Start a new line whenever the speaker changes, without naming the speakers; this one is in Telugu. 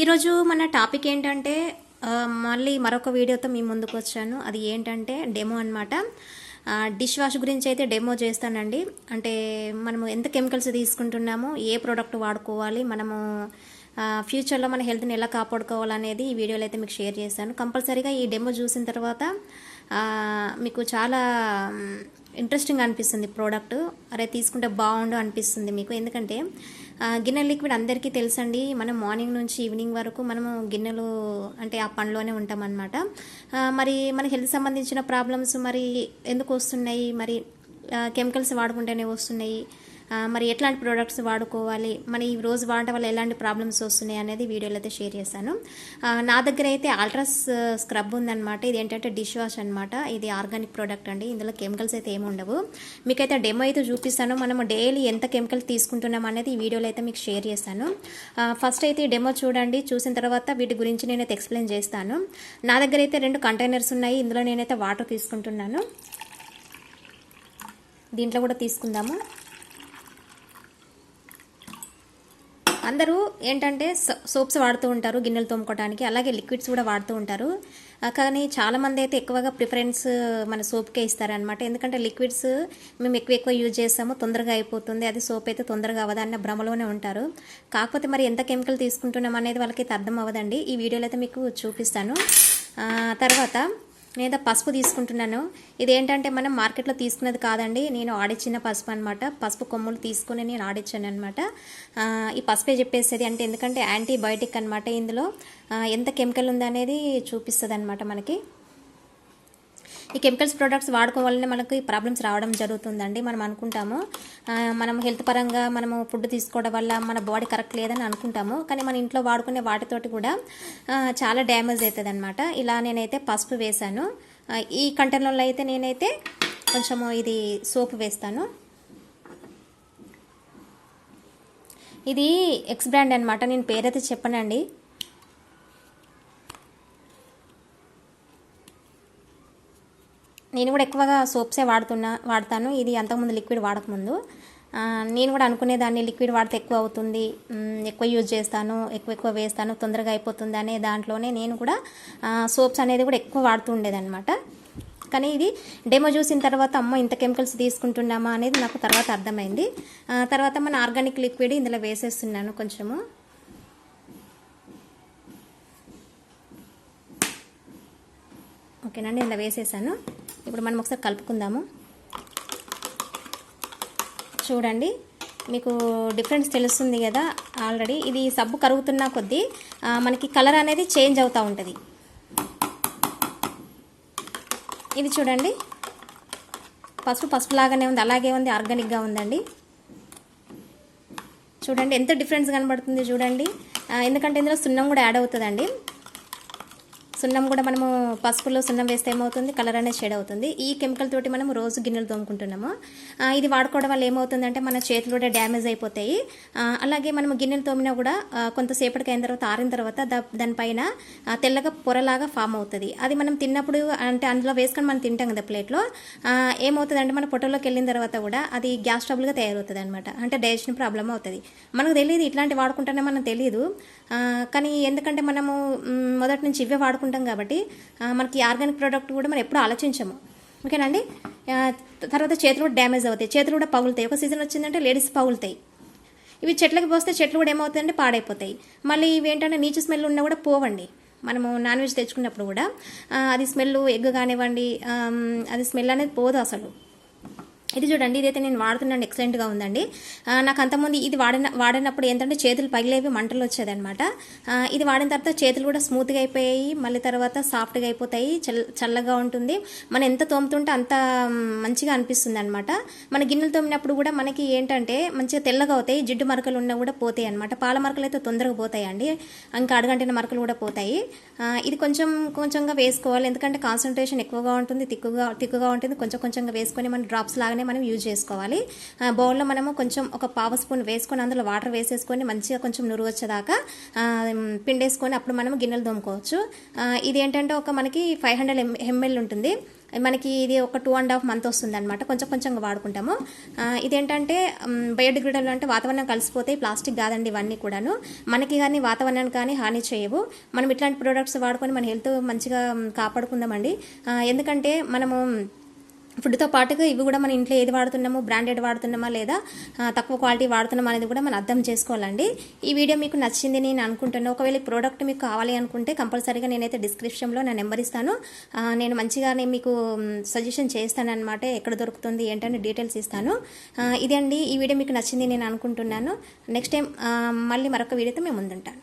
ఈరోజు మన టాపిక్ ఏంటంటే మళ్ళీ మరొక వీడియోతో మీ ముందుకు వచ్చాను. అది ఏంటంటే డెమో అనమాట డిష్ వాష్ గురించి అయితే డెమో చేస్తానండి. అంటే మనము ఎంత కెమికల్స్ తీసుకుంటున్నాము ఏ ప్రోడక్ట్ వాడుకోవాలి మనము ఫ్యూచర్లో మన హెల్త్ని ఎలా కాపాడుకోవాలనేది ఈ వీడియోలో అయితే మీకు షేర్ చేశాను. కంపల్సరీగా ఈ డెమో చూసిన తర్వాత మీకు చాలా ఇంట్రెస్టింగ్ అనిపిస్తుంది ప్రోడక్ట్. అరే తీసుకుంటే బాగుండు అనిపిస్తుంది మీకు. ఎందుకంటే గిన్నె లిక్విడ్ అందరికీ తెలుసండి. మనం మార్నింగ్ నుంచి ఈవినింగ్ వరకు మనము గిన్నెలు అంటే ఆ పనిలోనే ఉంటామన్నమాట. మరి మన హెల్త్ సంబంధించిన ప్రాబ్లమ్స్ మరి ఎందుకు వస్తున్నాయి? మరి కెమికల్స్ వాడుకుంటేనే వస్తున్నాయి. మరి ఎట్లాంటి ప్రోడక్ట్స్ వాడుకోవాలి? మన ఈ రోజు వాడటం వల్ల ఎలాంటి ప్రాబ్లమ్స్ వస్తున్నాయి అనేది వీడియోలో అయితే షేర్ చేశాను. నా దగ్గర అయితే అల్ట్రాస్ స్క్రబ్ ఉందన్నమాట. ఇది ఏంటంటే డిష్ వాష్ అనమాట ఇది ఆర్గానిక్ ప్రోడక్ట్ అండి. ఇందులో కెమికల్స్ అయితే ఏమి ఉండవు. మీకైతే డెమో అయితే చూపిస్తాను. మనం డైలీ ఎంత కెమికల్ తీసుకుంటున్నాం అనేది ఈ వీడియోలో అయితే మీకు షేర్ చేస్తాను. ఫస్ట్ అయితే ఈ డెమో చూడండి. చూసిన తర్వాత వీటి గురించి నేనైతే ఎక్స్ప్లెయిన్ చేస్తాను. నా దగ్గర అయితే రెండు కంటైనర్స్ ఉన్నాయి. ఇందులో నేనైతే వాటర్ తీసుకుంటున్నాను. దీంట్లో కూడా తీసుకుందాము. అందరూ ఏంటంటే సోప్స్ వాడుతూ ఉంటారు గిన్నెలు తోముకోవడానికి అలాగే లిక్విడ్స్ కూడా వాడుతూ ఉంటారు. కానీ చాలామంది అయితే ఎక్కువగా ప్రిఫరెన్స్ మన సోప్కే ఇస్తారనమాట ఎందుకంటే లిక్విడ్స్ మేము ఎక్కువ ఎక్కువ యూజ్ చేస్తాము తొందరగా అయిపోతుంది. అది సోప్ అయితే తొందరగా అవ్వదు అన్న భ్రమలోనే ఉంటారు. కాకపోతే మరి ఎంత కెమికల్ తీసుకుంటున్నాం అనేది వాళ్ళకి అయితే అర్థం అవ్వదండి. ఈ వీడియోలో అయితే మీకు చూపిస్తాను. తర్వాత నేను పసుపు తీసుకుంటున్నాను. ఇదేంటంటే మనం మార్కెట్లో తీసుకున్నది కాదండి. నేను ఆడిచ్చిన పసుపు అనమాట పసుపు కొమ్ములు తీసుకుని నేను ఆడిచ్చాను అనమాట ఈ పసుపే చెప్పేసేది అంటే ఎందుకంటే యాంటీబయోటిక్ అనమాట ఇందులో. ఎంత కెమికల్ ఉందనేది చూపిస్తుంది అనమాట మనకి. ఈ కెమికల్స్ ప్రోడక్ట్స్ వాడుకోవాలనే మనకి మనకు ఈ ప్రాబ్లమ్స్ రావడం జరుగుతుందండి. మనం అనుకుంటాము. మనం హెల్త్ పరంగా మనము ఫుడ్ తీసుకోవడం వల్ల మన బాడీ కరెక్ట్ లేదని అనుకుంటాము. కానీ మన ఇంట్లో వాడుకునే వాటితోటి కూడా చాలా డ్యామేజ్ అవుతుంది అనమాట ఇలా నేనైతే పసుపు వేశాను. ఈ కంటైనర్లో అయితే నేనైతే కొంచెము ఇది సోపు వేస్తాను. ఇది ఎక్స్ బ్రాండ్ అనమాట నేను పేరైతే చెప్పనండి. నేను కూడా ఎక్కువగా సోప్సే వాడుతున్నా వాడతాను. ఇది అంతకుముందు లిక్విడ్ వాడకముందు. నేను కూడా అనుకునేదాన్ని లిక్విడ్ వాడితే ఎక్కువ అవుతుంది ఎక్కువ యూజ్ చేస్తాను ఎక్కువ ఎక్కువ వేస్తాను తొందరగా అయిపోతుంది అనే దాంట్లోనే నేను కూడా సోప్స్ అనేది కూడా ఎక్కువ వాడుతూ ఉండేదన్నమాట. కానీ ఇది డెమో చూసిన తర్వాత అమ్మ ఇంత కెమికల్స్ తీసుకుంటున్నామా అనేది నాకు తర్వాత అర్థమైంది. తర్వాత మన ఆర్గానిక్ లిక్విడ్ ఇందులో వేసేస్తున్నాను కొంచెము. ఓకేనండి ఇందులో వేసేసాను. ఇప్పుడు మనం ఒకసారి కలుపుకుందాము. చూడండి మీకు డిఫరెన్స్ తెలుస్తుంది కదా ఆల్రెడీ ఇది సబ్బు కరుగుతున్న కొద్దీ మనకి కలర్ అనేది చేంజ్ అవుతూ ఉంటుంది. ఇది చూడండి పసుపు పసుపు లాగానే ఉంది అలాగే ఉంది ఆర్గానిక్గా ఉందండి. చూడండి ఎంత డిఫరెన్స్ కనబడుతుంది చూడండి. ఎందుకంటే ఇందులో సున్నం కూడా యాడ్ అవుతుందండి. సున్నం కూడా మనము పసుపులో సున్నం వేస్తే ఏమవుతుంది? కలర్ అనేది షేడ్ అవుతుంది. ఈ కెమికల్ తోటి మనం రోజు గిన్నెలు తోముకుంటున్నాము. ఇది వాడుకోవడం వల్ల ఏమవుతుందంటే మన చేతులు కూడా డ్యామేజ్ అయిపోతాయి. అలాగే మనం గిన్నెలు తోమినా కూడా కొంతసేపటికి అయిన తర్వాత ఆరిన తర్వాత దా- దానిపైన తెల్లగా పొరలాగా ఫామ్ అవుతుంది. అది మనం తిన్నప్పుడు అంటే అందులో వేసుకొని మనం తింటాం కదా ప్లేట్లో ఏమవుతుందంటే మన పొట్టలోకి వెళ్ళిన తర్వాత కూడా అది గ్యాస్ ట్రబుల్గా తయారవుతుంది అనమాట అంటే డైజెషన్ ప్రాబ్లం అవుతుంది. మనకు తెలియదు ఇట్లాంటి వాడుకుంటేనే మనం తెలియదు కానీ ఎందుకంటే మనము మొదటి నుంచి ఇవే వాడుకుంటాం ఉంటాం కాబట్టి మనకి ఆర్గానిక్ ప్రోడక్ట్ కూడా మనం ఎప్పుడు ఆలోచించము. ఓకేనండి తర్వాత చేతులు కూడా డ్యామేజ్ అవుతాయి. చేతులు కూడా పగులుతాయి. ఒక సీజన్ వచ్చిందంటే లేడీస్ పగులుతాయి. ఇవి చెట్లకి పోస్తే చెట్లు కూడా ఏమవుతాయంటే పాడైపోతాయి. మళ్ళీ ఇవి ఏంటంటే నీచు స్మెల్ ఉన్నా కూడా పోవండి. మనము నాన్ వెజ్ తెచ్చుకున్నప్పుడు కూడా అది స్మెల్ ఎగ్ కానివ్వండి అది స్మెల్ అనేది పోదు అసలు. ఇది చూడండి ఇదైతే నేను వాడుతున్నాను ఎక్సలెంట్గా ఉందండి. నాకు అంతకుముందు ఇది వాడిన వాడినప్పుడు ఏంటంటే చేతులు పగిలేవి మంటలు వచ్చేది అనమాట ఇది వాడిన తర్వాత చేతులు కూడా స్మూత్గా అయిపోయాయి మళ్ళీ తర్వాత సాఫ్ట్గా అయిపోతాయి చల్లగా ఉంటుంది. మనం ఎంత తోముతుంటే అంత మంచిగా అనిపిస్తుంది అనమాట మన గిన్నెలు తోమినప్పుడు కూడా మనకి ఏంటంటే మంచిగా తెల్లగా అవుతాయి జిడ్డు మరకలు ఉన్నా కూడా పోతాయి అనమాట పాల మరకలు అయితే తొందరగా పోతాయండి. ఇంకా అడగంటిన మరకలు కూడా పోతాయి. ఇది కొంచెం కొంచెంగా వేసుకోవాలి ఎందుకంటే కాన్సన్ట్రేషన్ ఎక్కువగా ఉంటుంది తిక్కుగా తిక్కుగా ఉంటుంది. కొంచెం కొంచెంగా వేసుకొని మన డ్రాప్స్ లాగానే మనం యూజ్ చేసుకోవాలి. బౌల్లో మనము కొంచెం ఒక పావు స్పూన్ వేసుకొని అందులో వాటర్ వేసేసుకొని మంచిగా కొంచెం నురుగు వచ్చేదాకా పిండేసుకొని అప్పుడు మనం గిన్నెలు తోముకోవచ్చు ఇది ఏంటంటే ఒక మనకి ఫైవ్ హండ్రెడ్ ఎంఎల్ ఉంటుంది. మనకి ఇది ఒక టూ అండ్ హాఫ్ మంత్ వస్తుంది అనమాట కొంచెం కొంచెంగా వాడుకుంటాము. ఇదేంటంటే బయోడిగ్రేడబుల్ అంటే వాతావరణం కలిసిపోతే ప్లాస్టిక్ కాదండి ఇవన్నీ కూడాను. మనకి కానీ వాతావరణానికి కానీ హాని చేయవు. మనం ఇట్లాంటి ప్రోడక్ట్స్ వాడుకొని మన హెల్త్ మంచిగా కాపాడుకుందామండి. ఎందుకంటే మనము ఫుడ్తో పాటుగా ఇవి కూడా మన ఇంట్లో ఏది వాడుతున్నామో బ్రాండెడ్ వాడుతున్నామా లేదా తక్కువ క్వాలిటీ వాడుతున్నామా అనేది కూడా మనం అర్థం చేసుకోవాలండి. ఈ వీడియో మీకు నచ్చింది నేను అనుకుంటున్నాను ఒకవేళ ఈ ప్రోడక్ట్ మీకు కావాలి అనుకుంటే కంపల్సరీగా నేనైతే డిస్క్రిప్షన్లో నా నెంబర్ ఇస్తాను. నేను మంచిగానే మీకు సజెషన్ చేస్తాను అనమాట ఎక్కడ దొరుకుతుంది ఏంటని డీటెయిల్స్ ఇస్తాను. ఇదే అండి ఈ వీడియో మీకు నచ్చింది నేను అనుకుంటున్నాను. నెక్స్ట్ టైం మళ్ళీ మరొక వీడియోతో మేము ముందుంటాను